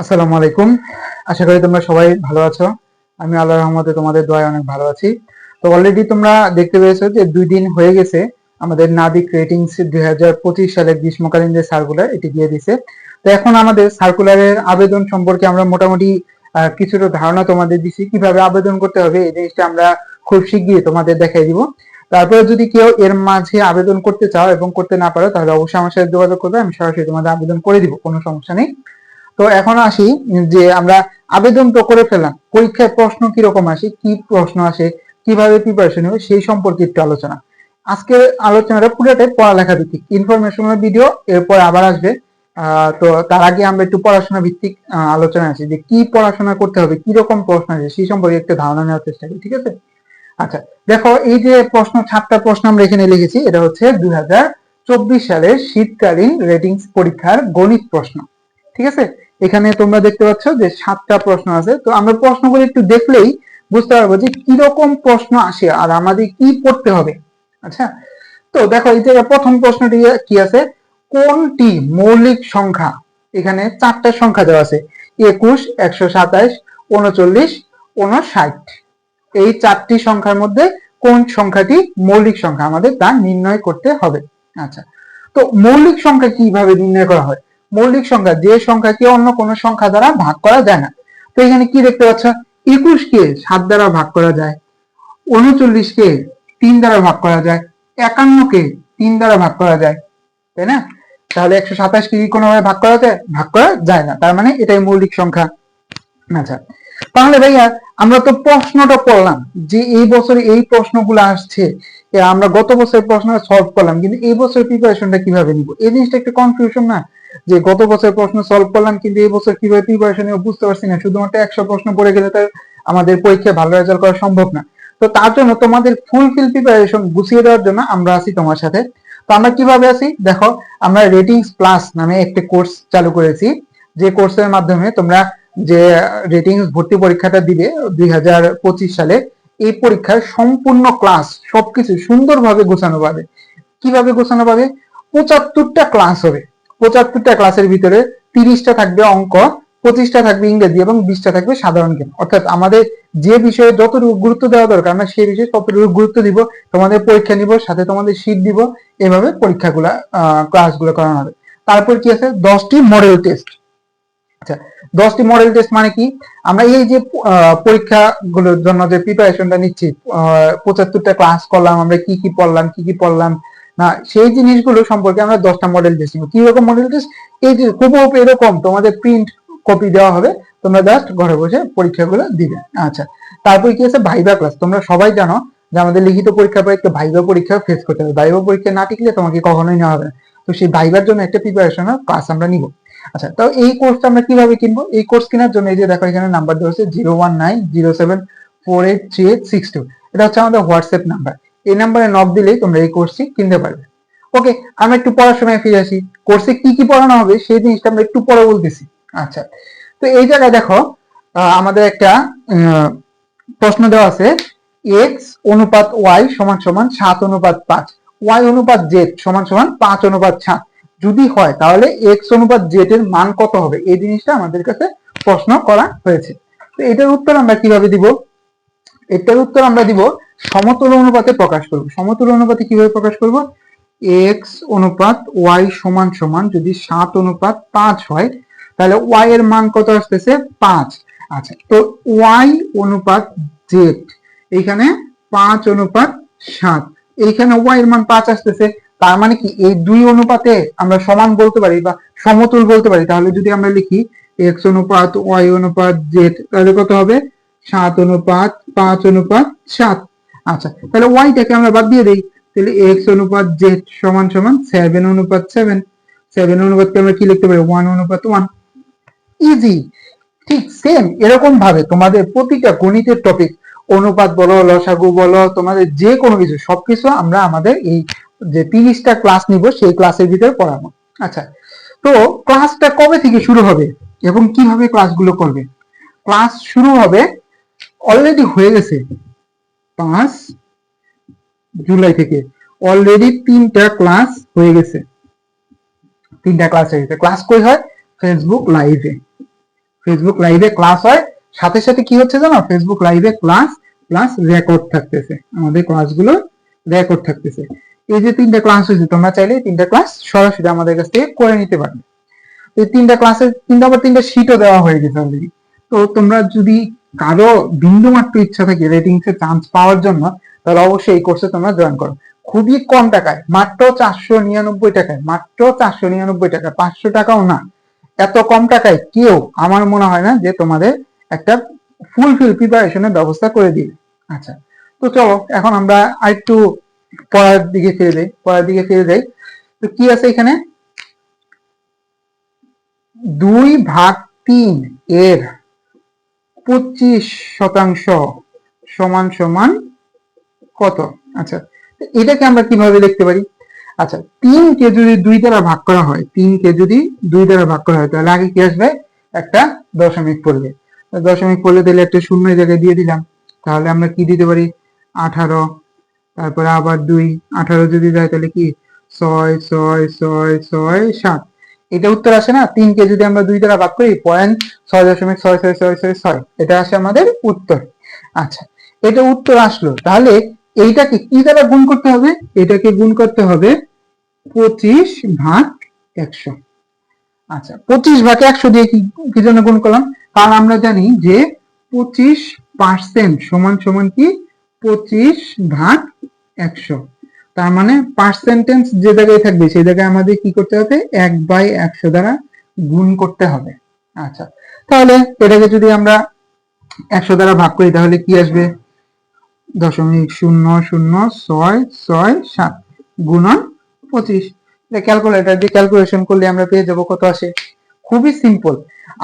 আসসালামু আলাইকুম। আশা করি তোমরা সবাই ভালো আছো। আমি আল্লাহ রহমতে তোমাদের দোয়ায় অনেক ভালো আছি। তো অলরেডি তোমরা দেখতে পেয়েছ যে দুই দিন হয়ে গেছে আমাদের নাবিক রেটিংস দুই হাজার পঁচিশ সালের গ্রীষ্মকালীন যে সার্কুলার এটি দিয়ে দিছে। তো এখন আমাদের সার্কুলারের আবেদন সম্পর্কে আমরা মোটামুটি কিছুটা ধারণা তোমাদের দিছি। কীভাবে আবেদন করতে হবে এই জিনিসটা আমরা খুব শিগগিরই তোমাদের দেখাই দিব। তারপরে যদি কেউ এর মাঝে আবেদন করতে চাও এবং করতে না পারো, তাহলে অবশ্যই আমার সাথে যোগাযোগ করবে, আমি সরাসরি তোমাদের আবেদন করে দিব, কোনো সমস্যা নেই। তো এখন আসি যে আমরা আবেদন তো করে ফেললাম। পরীক্ষায় প্রশ্ন কীরকম আসে, কি প্রশ্ন আসে, কীভাবে প্রিপারেশন হবে, সেই সম্পর্কে একটু আলোচনা। আজকের আলোচনাটা পুরোটাই পড়ালেখা ভিত্তিক ইনফরমেশনাল ভিডিও এরপর আবার আসবে। তো তার আগে আমরা একটু পড়াশোনা ভিত্তিক আলোচনা আসি যে কি পড়াশোনা করতে হবে কি রকম প্রশ্ন আসে, সেই সম্পর্কে একটা ধারণা নেওয়ার চেষ্টা করি, ঠিক আছে? আচ্ছা দেখো এই যে প্রশ্ন, সাতটা প্রশ্ন আমরা এখানে লিখেছি, এটা হচ্ছে দুই হাজার চব্বিশ সালের শীতকালীন রেটিংস পরীক্ষার গণিত প্রশ্ন, ঠিক আছে? এখানে তোমরা দেখতে পাচ্ছ যে সাতটা প্রশ্ন আছে। তো আমরা প্রশ্নগুলো একটু দেখলেই বুঝতে পারব যে কীরকম প্রশ্ন আসে আর আমাদের কি পড়তে হবে। আচ্ছা তো দেখো এই জায়গায় প্রথম প্রশ্নটি কি আছে? কোনটি মৌলিক সংখ্যা? এখানে চারটা সংখ্যা দেওয়া আছে। একুশ, একশো সাতাইশ, উনচল্লিশ, উনষাট। এই চারটি সংখ্যার মধ্যে কোন সংখ্যাটি মৌলিক সংখ্যা? আমাদের তা নির্ণয় করতে হবে। আচ্ছা তো মৌলিক সংখ্যা কীভাবে নির্ণয় করা হয়? মৌলিক সংখ্যা, যে সংখ্যাকে অন্য কোনো সংখ্যা দ্বারা ভাগ করা যায় না। তো এখানে কি দেখতে পাচ্ছ? একুশ কে সাত দ্বারা ভাগ করা যায় উনচল্লিশ কে তিন দ্বারা ভাগ করা যায় একান্ন কে তিন দ্বারা ভাগ করা যায়, তাই না? তাহলে একশো সাতাশ কে কি কোনোভাবে ভাগ করা যায়? ভাগ করা যায় না, তার মানে এটাই মৌলিক সংখ্যা। আচ্ছা তাহলে ভাইয়া আমরা তো প্রশ্নটা পড়লাম যে এই বছরে এই প্রশ্নগুলো আসছে আমরা গত বছরের প্রশ্ন সলভ করলাম, কিন্তু এই বছর প্রিপারেশনটা কীভাবে নিব? এই জিনিসটা একটু কনফিউশন না? যে গত বছর প্রশ্ন সলভ করলাম, কিন্তু এই বছর কীভাবে প্রিপারেশন নিব বুঝতে পারছি না। শুধুমাত্র একশো প্রশ্ন পড়ে গেলে তার আমাদের পরীক্ষায় ভালো রেজাল্ট করা সম্ভব না। তো তার জন্য তোমাদের ফুলফিল প্রিপারেশন গুছিয়ে দেওয়ার জন্য আমরা আছি তোমার সাথে। তো আমরা কীভাবে আছি? দেখো, আমরা রেটিংস প্লাস নামে একটা কোর্স চালু করেছি। যে কোর্সের মাধ্যমে তোমরা যে রেটিংস ভর্তি পরীক্ষাটা দিবে দুই হাজার পঁচিশ সালে, এই পরীক্ষার সম্পূর্ণ ক্লাস সবকিছু সুন্দরভাবে গোছানো পাবে। কীভাবে গোছানো পাবে? পঁচাত্তরটা ক্লাস হবে। পঁচাত্তরটা ক্লাসের ভিতরে তিরিশটা থাকবে অঙ্ক, পঁচিশটা থাকবে ইংরেজি এবং বিশটা থাকবে সাধারণ জ্ঞান। অর্থাৎ আমাদের যে বিষয়ে যতটুকু গুরুত্ব দেওয়া দরকার, আমরা সেই বিষয়ে ততটুকু গুরুত্ব দিব, তোমাদের পরীক্ষা নিব, সাথে তোমাদের শীট দিব, এভাবে পরীক্ষাগুলা ক্লাসগুলো করানো হবে। তারপর কি আছে? দশটি মডেল টেস্ট আচ্ছা দশটি মডেল টেস্ট মানে কি? আমরা এই যে পরীক্ষাগুলোর জন্য যে প্রিপারেশনটা নিচ্ছি পঁচাত্তরটা ক্লাস করলাম, আমরা কি কি পড়লাম, কি কি পড়লাম না, সেই জিনিসগুলো সম্পর্কে আমরা দশটা মডেল নিব কি রকম মডেল এই যে খুব এরকম তোমাদের প্রিন্ট কপি দেওয়া হবে, তোমরা জাস্ট ঘরে বসে পরীক্ষাগুলো দিবে। আচ্ছা তারপর কি আছে? ভাইবা ক্লাস তোমরা সবাই জানো যে আমাদের লিখিত পরীক্ষার পরে একটা ভাইবা পরীক্ষা ফেস করতে হবে। ভাইবা পরীক্ষা না টিকলে তোমাকে কখনোই নেওয়া হবে তো সেই ভাইবার জন্য একটা প্রিপারেশনের ক্লাস আমরা নিব। আচ্ছা তো এই কোর্সটা আমরা কীভাবে কিনবো? এই কোর্স কেনার জন্য এই যে দেখো এখানে নাম্বার দেওয়া হচ্ছে zero one nine zero seven four eight three eight six two এটা হচ্ছে আমাদের হোয়াটসঅ্যাপ নাম্বার এই নাম্বারে নক দিলেই তোমরা এই কোর্সটি কিনতে পারবে। ওকে আমরা একটু পড়াশোনায় ফিরে আসি। কোর্সে কি কি পড়ানো হবে সেই জিনিসটা আমরা একটু পরে বলতেছি। আচ্ছা তো এই জায়গায় দেখো আমাদের একটা প্রশ্ন দেওয়া আছে। এক্স অনুপাত ওয়াই সমান সমান সাত অনুপাত পাঁচ। ওয়াই অনুপাত জেড সমান সমান পাঁচ অনুপাত সাত। যদি হয়, তাহলে এক্স অনুপাত জেড এর মান কত হবে? এই জিনিসটা আমাদের কাছে প্রশ্ন করা হয়েছে। তো এটার উত্তর আমরা কীভাবে দিব? এটার উত্তর আমরা দিব সমতুল অনুপাতে প্রকাশ করব। সমতুল অনুপাতে কীভাবে প্রকাশ করব? এক্স অনুপাত ওয়াই সমান সমান যদি সাত অনুপাত পাঁচ হয়, তাহলে ওয়াই এর মান কত আসতেছে? পাঁচ। আচ্ছা তো ওয়াই অনুপাত জেড এইখানে পাঁচ অনুপাত সাত। এইখানে ওয়াই এর মান পাঁচ আসতেছে, তার মানে কি? এই দুই অনুপাতে আমরা সমান বলতে পারি বা সমতুল বলতে পারি। তাহলে যদি আমরা লিখি এক্স অনুপাত ওয়াই অনুপাত জেড তাহলে কত হবে? সাত অনুপাত পাঁচ অনুপাত সাত। আচ্ছা তাহলে ওয়াইটাকে আমরা বাদ দিয়ে দিই। তাহলে এক্স অনুপাত জেড সমান সমান সেভেন অনুপাত সেভেন সেভেন অনুপাতকে আমরা কি লিখতে পারি? ওয়ান অনুপাত ওয়ান ইজি ঠিক সেম এরকম ভাবে তোমাদের প্রতিটা গণিতের টপিক অনুপাত বলো, লসাগু বলো, তোমাদের যে কোনো কিছু, সবকিছু আমরা আমাদের এই যে তিরিশটা ক্লাস নিব, সেই ক্লাসের ভিতরে পড়াবো। আচ্ছা তো ক্লাসটা কবে থেকে শুরু হবে এবং কীভাবে ক্লাসগুলো করবে? ক্লাস শুরু হবে অলরেডি হয়ে গেছে। পাঁচ জুলাই থেকে অলরেডি তিনটা ক্লাস হয়ে গেছে। তিনটা ক্লাস হয়ে গেছে। ক্লাস কই হয়? ফেসবুক লাইভে ফেসবুক লাইভে ক্লাস হয়। সাথে সাথে কি হচ্ছে জানো? ফেসবুক লাইভে ক্লাস প্লাস রেকর্ড থাকতেছে। আমাদের ক্লাসগুলো রেকর্ড থাকতেছে। এই যে তিনটা ক্লাস হয়েছে, তোমরা চাইলে তিনটা ক্লাস সরাসরি আমাদের কাছ থেকে করে নিতে পারবে। এই তিনটা ক্লাসের তিনটা আবার তিনটা শীটও দেওয়া হয়ে গেছে অলরেডি তো তোমরা যদি কারও বিন্দু মাত্র ইচ্ছা থাকে রেটিংস চান্স পাওয়ার জন্য, তাহলে অবশ্যই এই কোর্সে তোমরা জয়েন করো। খুবই কম টাকায়, মাত্র চারশো নিরানব্বই টাকায়, মাত্র চারশো নিরানব্বই টাকা পাঁচশো টাকাও না। এত কম টাকায় কেউ, আমার মনে হয় না যে তোমাদের একটা ফুলফিল প্রিপারেশনের ব্যবস্থা করে দিবে। আচ্ছা তো চলো, এখন আমরা আরেকটু পড়ার দিকে ফিরে যাই, পড়ার দিকে ফিরে যাই। তো কি আছে এখানে? দুই ভাগ তিন এর পঁচিশ শতাংশ সমান সমান কত? আচ্ছা এটাকে আমরা কীভাবে দেখতে পারি? আচ্ছা তিনকে যদি দুই দ্বারা ভাগ করা হয় তিনকে যদি দুই দ্বারা ভাগ করা হয়, তাহলে আগে কি আসবে? একটা দশমিক পড়বে। দশমিক পড়লে তাহলে একটা শূন্য জায়গায় দিয়ে দিলাম। তাহলে আমরা কি দিতে পারি? আঠারো, তারপরে আবার দুই, আঠারো যদি যায় তাহলে কি? ছয় ছয় ছয় ছয়, সাত। এটা উত্তর আসে না তিনকে যদি আমরা দুই দ্বারা ভাগ করি পয়েন্ট ছয় দশমিক ছয় ছয় ছয় ছয় ছয়, এটা আসে আমাদের উত্তর। আচ্ছা এটা উত্তর আসলো, তাহলে এইটাকে কি দ্বারা গুণ করতে হবে? এটাকে গুণ করতে হবে পঁচিশ ভাগ একশো। আচ্ছা পঁচিশ ভাগ একশো দিয়ে কি কি জন্য গুণ করলাম? কারণ আমরা জানি যে পঁচিশ পার্সেন্ট সমান সমান কি? পঁচিশ ভাগ একশো। তার মানে পার্সেন্টেজ যে জায়গায় থাকবে, সেই জায়গায় আমাদের কি করতে হবে? এক বাই একশো দ্বারা গুণ করতে হবে। আচ্ছা তাহলে এটাকে যদি আমরা একশো দ্বারা ভাগ করি, তাহলে কি আসবে? দশমিক শূন্য শূন্য ছয় ছয় সাত গুণন পঁচিশ। ক্যালকুলেটর দিয়ে ক্যালকুলেশন করলে আমরা পেয়ে যাব কত আসে? খুবই সিম্পল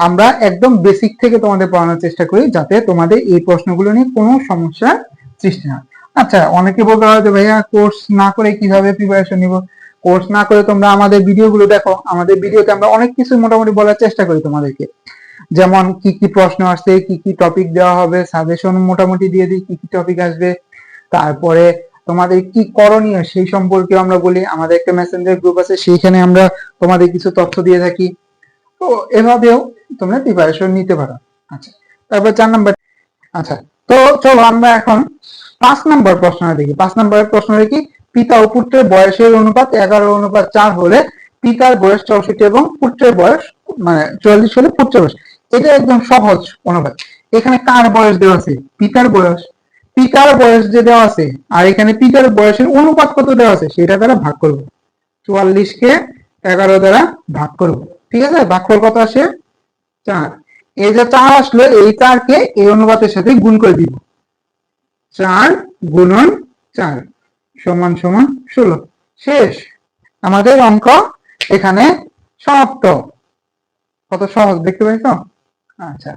আমরা একদম বেসিক থেকে তোমাদের পড়ানোর চেষ্টা করি যাতে তোমাদের এই প্রশ্নগুলো নিয়ে কোনো সমস্যার সৃষ্টি না আচ্ছা অনেকে বলতে যে ভাইয়া কোর্স না করে কীভাবে প্রিপারেশন নিব? কোর্স না করে তোমরা আমাদের ভিডিওগুলো দেখো। আমাদের ভিডিওতে আমরা অনেক কিছু মোটামুটি বলার চেষ্টা করি তোমাদেরকে। যেমন কি কি প্রশ্ন আসছে, কি কি টপিক দেওয়া হবে সাজেশন মোটামুটি দিয়ে দিই, কি কি টপিক আসবে। তারপরে তোমাদের কি করণীয় সেই সম্পর্কে আমরা বলি। আমাদের একটা মেসেঞ্জার গ্রুপ আছে, সেইখানে আমরা তোমাদের কিছু তথ্য দিয়ে থাকি। তো এভাবেও তোমরা প্রিপারেশন নিতে পারো। আচ্ছা তারপর চার নাম্বার। আচ্ছা তো চলো আমরা এখন পাঁচ নম্বর প্রশ্নটা দেখি। পাঁচ নম্বরের প্রশ্ন দেখি, পিতা ও পুত্রের বয়সের অনুপাত এগারো অনুপাত চার হলে পিতার বয়স চৌষট্টি এবং পুত্রের বয়স মানে চুয়াল্লিশ হলে পুত্রের বয়স। এটা একদম সহজ অনুপাত। এখানে কার বয়স দেওয়া আছে? পিতার বয়স। পিতার বয়স যে দেওয়া আছে, আর এখানে পিতার বয়সের অনুপাত কত দেওয়া আছে, সেটা দ্বারা ভাগ করব। চুয়াল্লিশকে এগারো দ্বারা ভাগ করব। ঠিক আছে? ভাগফল কত আসে? চার। এই যে চার আসলো, এই চারকে এই অনুপাতের সাথে গুণ করে দিব। চার গুণন চার, সমান সমান ষোলো। শেষ। আমাদের অঙ্ক এখানে সমাপ্ত। কত সহজ, দেখতে পাইছো আচ্ছা।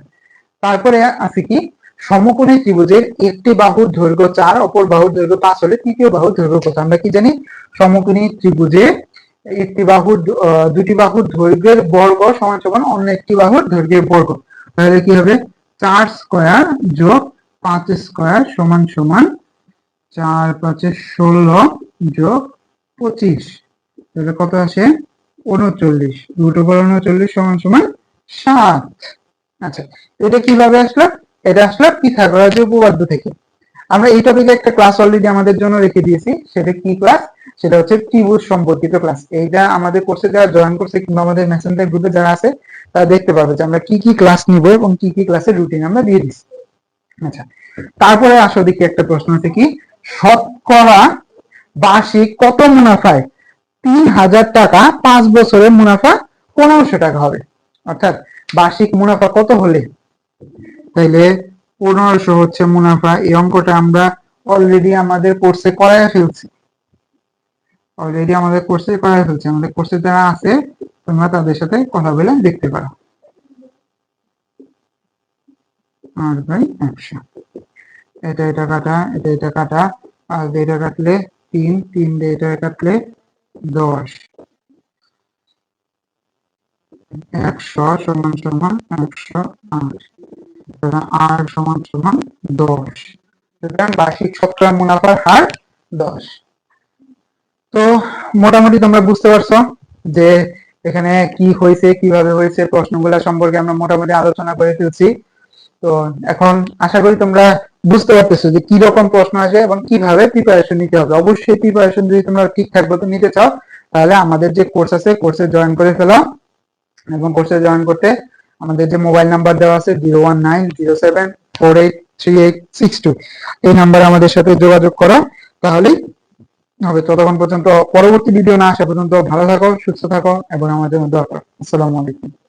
তারপরে আছে কি? সমকোণী ত্রিভুজের একটি বাহুর দৈর্ঘ্য চার, অপর বাহুর দৈর্ঘ্য পাঁচ হলে তৃতীয় বাহুর দৈর্ঘ্য কত? আমরা কি জানি? সমকোণী ত্রিভুজে একটি বাহুর দুটি বাহুর দৈর্ঘ্যের বর্গ সমান সমান অন্য একটি বাহুর দৈর্ঘ্যের বর্গ। তাহলে কি হবে? চার স্কোয়ার যোগ পাঁচ স্কোয়ার সমান সমান চার পাঁচে ষোলো যোগ পঁচিশ। তাহলে কত আসে? উনচল্লিশ। রুট ওভার উনচল্লিশ সমান সমান সাত। আচ্ছা এটা কীভাবে আসলো? এটা আসলো পিথাগোরাসের উপপাদ্য থেকে। আমরা এই টপিকে একটা ক্লাস অলরেডি আমাদের জন্য রেখে দিয়েছি। সেটা কি ক্লাস সেটা হচ্ছে ত্রিভুজ সম্পর্কিত ক্লাস এইটা আমাদের কোর্সে যারা জয়েন করছে কিংবা আমাদের মেসেঞ্জার গ্রুপে যারা আছে, তারা দেখতে পাবে যে আমরা কি কি ক্লাস নিব এবং কি কি ক্লাসের রুটিন আমরা দিয়ে দিচ্ছি। আচ্ছা তারপরে আসো দেখি একটা প্রশ্ন আছে কি? শতকরা বার্ষিক কত মুনাফায় তিন হাজার টাকা পাঁচ বছরের মুনাফা পনেরোশো টাকা হবে? অর্থাৎ বার্ষিক মুনাফা কত হলে? তাইলে পনেরোশো হচ্ছে মুনাফা, এই অঙ্কটা আমরা অলরেডি আমাদের কোর্সে করায় ফেলছি। অলরেডি আমাদের কোর্সে করায় ফেলছি আমাদের কোর্সে যারা আছে, তোমরা তাদের সাথে কথা বলে দেখতে পারো। আর বাই একশো। এটা এটা কাটা, এটা এটা কাটা। আর এটা কাটলে তিন তিন দিয়ে এটা কাটলে দশ। একশো সমান সমান একশো আট। আর সমান সমান দশ। বার্ষিক শতকরা মুনাফার হার দশ। তো মোটামুটি তোমরা বুঝতে পারছ যে এখানে কি হয়েছে, কীভাবে হয়েছে, প্রশ্নগুলো সম্পর্কে আমরা মোটামুটি আলোচনা করে ফেলছি। তো এখন আশা করি তোমরা বুঝতে পারতেছো যে কি রকম প্রশ্ন আসে এবং কীভাবে প্রিপারেশন নিতে হবে। অবশ্যই প্রিপারেশন যদি তোমরা ঠিকঠাক মতো নিতে চাও, তাহলে আমাদের যে কোর্স আছে কোর্সে জয়েন করে ফেলো। এবং কোর্সে জয়েন করতে আমাদের যে মোবাইল নাম্বার দেওয়া আছে zero one nine zero seven four eight three eight six two এই নাম্বারে আমাদের সাথে যোগাযোগ করো, তাহলেই হবে। ততক্ষণ পর্যন্ত পরবর্তী ভিডিও না আসা পর্যন্ত ভালো থাকো, সুস্থ থাকো এবং আমাদের মধ্যে আসসালামু আলাইকুম।